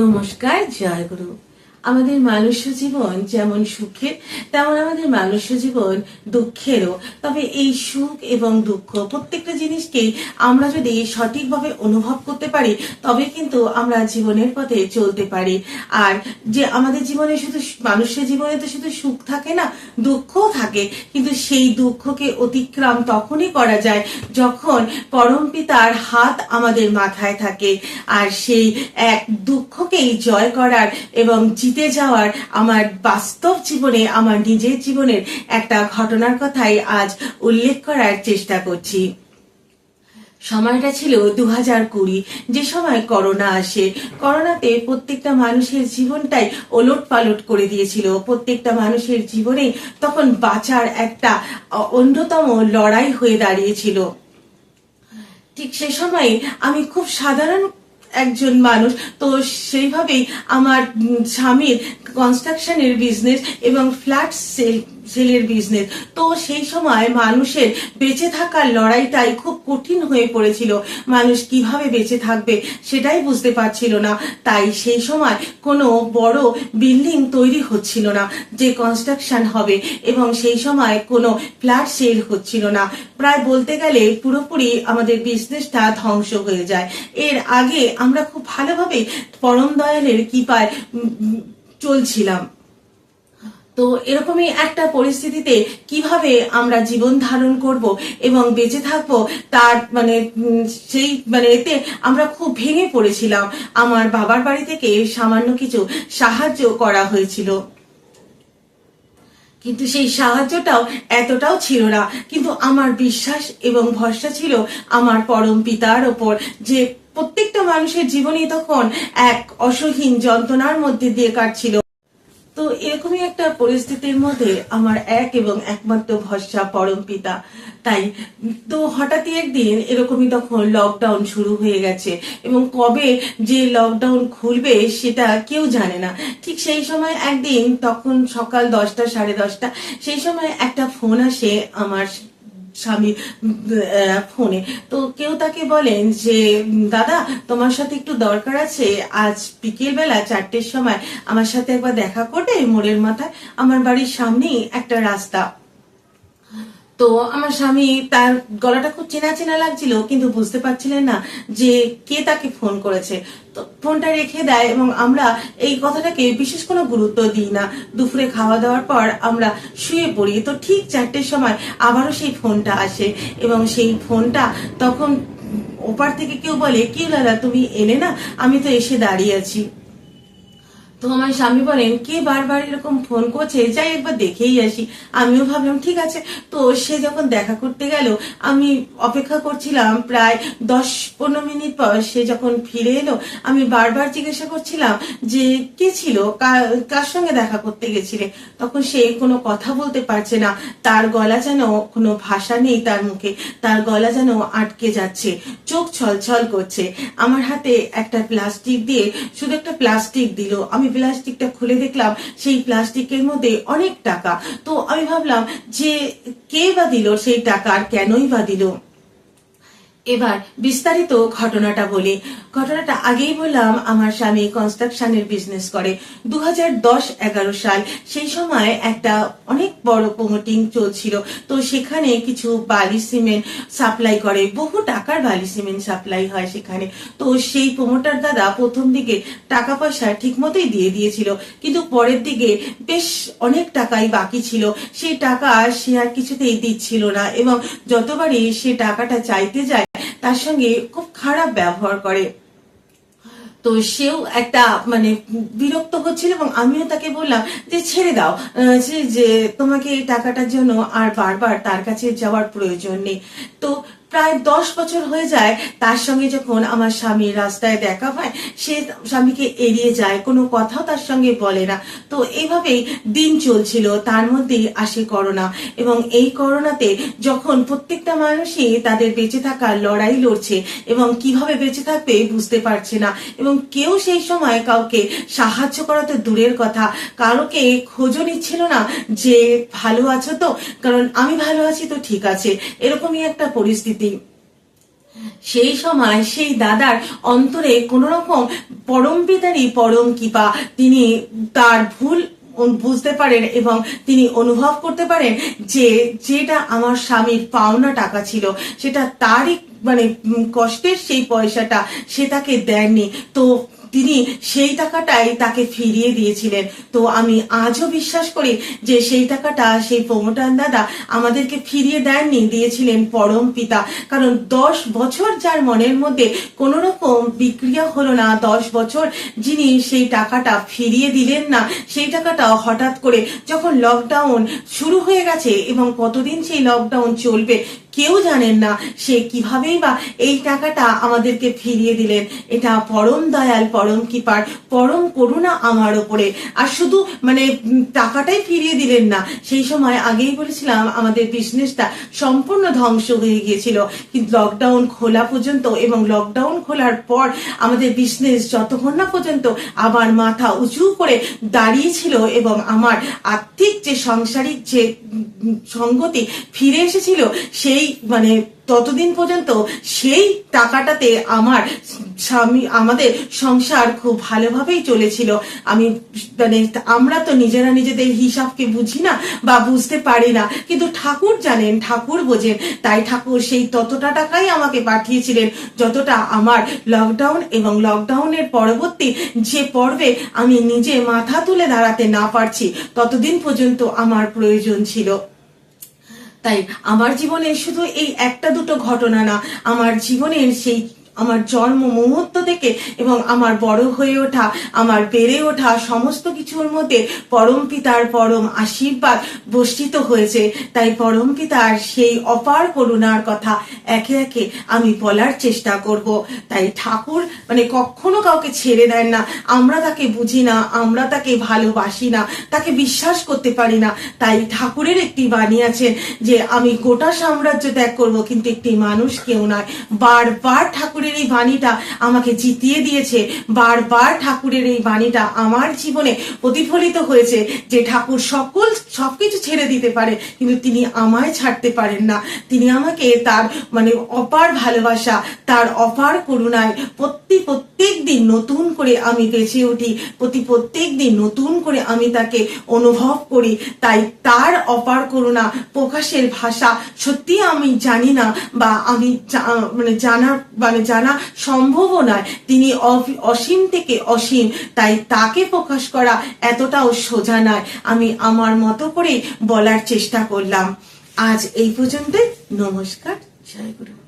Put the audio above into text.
নমস্কার জয় গুরু। আমাদের মানুষ জীবন যেমন সুখের তেমন আমাদের মানুষ জীবন দুঃখেরও। তবে এই সুখ এবং দুঃখ প্রত্যেকটা জিনিসকেই আমরা যদি সঠিকভাবে অনুভব করতে পারি, তবে কিন্তু আমরা জীবনের পথে চলতে পারি। আর যে আমাদের জীবনে শুধু মানুষের জীবনে তো শুধু সুখ থাকে না, দুঃখও থাকে। কিন্তু সেই দুঃখকে অতিক্রম তখনই করা যায় যখন পরম পিতার হাত আমাদের মাথায় থাকে। আর সেই এক দুঃখকেই জয় করার এবং জিতে যাওয়ার আমার বাস্তব জীবনে, আমার নিজের জীবনের একটা ঘটনার কথাই আজ উল্লেখ করার চেষ্টা করছি। সময়টা ছিল দু হাজার কুড়ি। যে সময় করোনা আসে, করোনাতে প্রত্যেকটা মানুষের জীবনটাই ওলট পালট করে দিয়েছিল। প্রত্যেকটা মানুষের জীবনে তখন বাঁচার একটা অন্যতম লড়াই হয়ে দাঁড়িয়েছিল। ঠিক সে সময়ে আমি খুব সাধারণ একজন মানুষ তো সেইভাবেই আমার স্বামীর কনস্ট্রাকশনের বিজনেস এবং ফ্ল্যাট সেল সেলের বিজনেস তো সেই সময় মানুষের বেঁচে থাকার লড়াইটাই খুব কঠিন হয়ে পড়েছিল। মানুষ কীভাবে বেঁচে থাকবে সেটাই বুঝতে পারছিল না। তাই সেই সময় কোনো বড় বিল্ডিং তৈরি হচ্ছিল না, যে কনস্ট্রাকশন হবে। এবং সেই সময় কোনো ফ্ল্যাট সেল হচ্ছিল না। প্রায় বলতে গেলে পুরোপুরি আমাদের বিজনেসটা ধ্বংস হয়ে যায়। এর আগে আমরা খুব ভালোভাবে পরম দয়ালের কৃপায় চলছিলাম। তো এরকমই একটা পরিস্থিতিতে কীভাবে আমরা জীবন ধারণ করব এবং বেঁচে থাকব তার মানে সেই মানে এতে আমরা খুব ভেঙে পড়েছিলাম। আমার বাবার বাড়ি থেকে সামান্য কিছু সাহায্য করা হয়েছিল। কিন্তু সেই সাহায্যটাও এতটাও ছিল না। কিন্তু আমার বিশ্বাস এবং ভরসা ছিল আমার পরম পিতার ওপর যে প্রত্যেকটা মানুষের জীবনই তখন এক অসহীন যন্ত্রণার মধ্যে দিয়ে কাটছিল। তো এরকমই একটা পরিস্থিতির মধ্যে আমার এক এবং একমাত্র ভরসা পরম পিতা। তাই তো হঠাৎই একদিন এরকমই তখন লকডাউন শুরু হয়ে গেছে এবং কবে যে লকডাউন খুলবে সেটা কেউ জানে না। ঠিক সেই সময় একদিন তখন সকাল দশটা, সাড়ে দশটা, সেই সময় একটা ফোন আসে আমার স্বামীর আহ, ফোনে। তো কেউ তাকে বলেন যে দাদা তোমার সাথে একটু দরকার আছে। আজ বিকেল বেলা চারটের সময় আমার সাথে একবার দেখা করবে মোড়ের মাথায়। আমার বাড়ির সামনেই একটা রাস্তা। তো আমার স্বামী তার গলাটা খুব চেনা চেনা লাগছিল, কিন্তু বুঝতে পারছিলেন না যে কে তাকে ফোন করেছে। তো ফোনটা রেখে দেয় এবং আমরা এই কথাটাকে বিশেষ কোনো গুরুত্ব দিই না। দুপুরে খাওয়া দাওয়ার পর আমরা শুয়ে পড়ি। তো ঠিক চারটের সময় আবারও সেই ফোনটা আসে এবং সেই ফোনটা তখন ওপার থেকে কেউ বলে, কি দাদা, তুমি এলে না? আমি তো এসে দাঁড়িয়ে আছি। তো আমার স্বামী বলেন, কে বারবার এরকম ফোন করছে? যাই একবার দেখেই আসি। আমিও ভাবলাম, ঠিক আছে। তো সে যখন দেখা করতে গেল, আমি অপেক্ষা করছিলাম প্রায় দশ পনেরো মিনিট পর সে যখন ফিরে এলো, আমি বারবার জিজ্ঞাসা করছিলাম যে, কে ছিল? কার সঙ্গে দেখা করতে গেছিলে? তখন সে কোনো কথা বলতে পারছে না। তার গলা যেন কোনো ভাষা নেই তার মুখে। তার গলা যেন আটকে যাচ্ছে, চোখ ছলছল করছে। আমার হাতে একটা প্লাস্টিক দিয়ে শুধু একটা প্লাস্টিক দিল। আমি প্লাস্টিকটা খুলে দেখলাম, সেই প্লাস্টিকের মধ্যে অনেক টাকা। তো আমি ভাবলাম যে কে বা দিল সেই টাকা আর কেনই বা দিল? এবার বিস্তারিত ঘটনাটা বলি। ঘটনাটা আগেই বললাম, আমার স্বামী কনস্ট্রাকশনের বিজনেস করে। দু হাজার সাল সেই সময় একটা অনেক বড় প্রমোটিং চলছিল। তো সেখানে কিছু বালি সিমেন্ট সাপ্লাই করে। বহু টাকার বালি সিমেন্ট সাপ্লাই হয় সেখানে। তো সেই প্রমোটার দাদা প্রথম দিকে টাকা পয়সা ঠিক মতোই দিয়ে দিয়েছিল। কিন্তু পরের দিকে বেশ অনেক টাকাই বাকি ছিল। সেই টাকা সে আর কিছুতেই দিচ্ছিল না এবং যতবারই সে টাকাটা চাইতে যায়, তার সঙ্গে খুব খারাপ ব্যবহার করে। তো সেও একটা মানে বিরক্ত হচ্ছিল এবং আমিও তাকে বললাম যে, ছেড়ে দাও। যে তোমাকে এই টাকাটার জন্য আর বারবার তার কাছে যাওয়ার প্রয়োজন নেই। তো প্রায় দশ বছর হয়ে যায়, তার সঙ্গে যখন আমার স্বামীর রাস্তায় দেখা হয়, সে স্বামীকে এড়িয়ে যায়, কোনো কথাও তার সঙ্গে বলে না। তো এইভাবেই দিন চলছিল, তার মধ্যেই আসে করোনা। এবং এই করোনাতে যখন প্রত্যেকটা মানুষই তাদের বেঁচে থাকার লড়াই লড়ছে এবং কীভাবে বেঁচে থাকবে বুঝতে পারছে না। এবং কেউ সেই সময় কাউকে সাহায্য করা তো দূরের কথা, কারোকে খোঁজও নিচ্ছিল না যে ভালো আছো তো? কারণ আমি ভালো আছি তো ঠিক আছে। এরকমই একটা পরিস্থিতি। সেই সময় সেই দাদার অন্তরে কোন রকম পরম পিতারই পরম কৃপা। তিনি তার ভুল বুঝতে পারেন এবং তিনি অনুভব করতে পারেন যে যেটা আমার স্বামীর পাওনা টাকা ছিল, সেটা তারই মানে কষ্টের সেই পয়সাটা সে তাকে দেননি তো তিনি সেই টাকাটাই তাকে ফিরিয়ে দিয়েছিলেন। তো আমি আজও বিশ্বাস করি যে সেই টাকাটা সেই প্রমোটান দাদা আমাদেরকে ফিরিয়ে দেননি, দিয়েছিলেন পরম পিতা। কারণ দশ বছর যার মনের মধ্যে কোনো রকম বিক্রিয়া হলো না, দশ বছর যিনি সেই টাকাটা ফিরিয়ে দিলেন না, সেই টাকাটা হঠাৎ করে যখন লকডাউন শুরু হয়ে গেছে এবং কতদিন সেই লকডাউন চলবে কেউ জানেন না, সে কিভাবেই বা এই টাকাটা আমাদেরকে ফিরিয়ে দিলেন। এটা পরম দয়াল পরম কৃপার, পরম করুণা আমার ওপরে। আর শুধু মানে টাকাটাই ফিরিয়ে দিলেন না। সেই সময় আগেই বলেছিলাম, আমাদের বিজনেসটা সম্পূর্ণ ধ্বংস হয়ে গিয়েছিল। কিন্তু লকডাউন খোলা পর্যন্ত এবং লকডাউন খোলার পর আমাদের বিজনেস যতক্ষণ না পর্যন্ত আবার মাথা উঁচু করে দাঁড়িয়েছিল এবং আমার আর্থিক যে সাংসারিক যে সঙ্গতি ফিরে এসেছিল, সেই মানে ততদিন পর্যন্ত সেই টাকাটাতে আমার স্বামী, আমাদের সংসার খুব ভালোভাবেই চলেছিল। আমি মানে আমরা তো নিজেরা নিজেদের হিসাবকে বুঝি না বা বুঝতে পারি না। কিন্তু ঠাকুর জানেন, ঠাকুর বোঝেন। তাই ঠাকুর সেই ততটা টাকাই আমাকে পাঠিয়েছিলেন, যতটা আমার লকডাউন এবং লকডাউনের পরবর্তী যে পর্বে আমি নিজে মাথা তুলে দাঁড়াতে না পারছি, ততদিন পর্যন্ত আমার প্রয়োজন ছিল। তাই আমার জীবনে শুধু এই একটা দুটো ঘটনা না, আমার জীবনের সেই আমার জন্ম মুহূর্ত থেকে এবং আমার বড় হয়ে ওঠা, আমার বেড়ে ওঠা সমস্ত কিছুর মধ্যে পরম পিতার পরম আশীর্বাদ বর্ষিত হয়েছে। তাই পরম পিতার সেই অপার করুণার কথা একে একে আমি বলার চেষ্টা করব। তাই ঠাকুর মানে কখনো কাউকে ছেড়ে দেন না। আমরা তাকে বুঝি না, আমরা তাকে ভালোবাসি না, তাকে বিশ্বাস করতে পারি না। তাই ঠাকুরের একটি বাণী আছে যে, আমি গোটা সাম্রাজ্য ত্যাগ করব, কিন্তু একটি মানুষ কেউ নয়। বারবার ঠাকুরের এই বাণীটা আমাকে জিতিয়ে দিয়েছে। বারবার ঠাকুরের এই বাণীটা আমার জীবনে প্রতিফলিত হয়েছে যে ঠাকুর সকল, সবকিছু ছেড়ে দিতে পারে, কিন্তু তিনি আমায় ছাড়তে পারেন না। তিনি আমাকে তার মানে অপার ভালোবাসা, তার অপার করুণায় প্রতি প্রত্যেক দিন নতুন করে আমি বেঁচে উঠি। প্রতি প্রত্যেক দিন নতুন করে আমি তাকে অনুভব করি। তাই তার অপার করুণা, প্রকাশের ভাষা সত্যি আমি জানি না বা আমি মানে জানার মানে জানা সম্ভবও নয়। তিনি অসীম থেকে অসীম, তাই তাকে প্রকাশ করা এতটাও সোজা নয়। আমি আমার মতো করে বলার চেষ্টা করলাম। আজ এই পর্যন্তই। নমস্কার। জয় গুরু।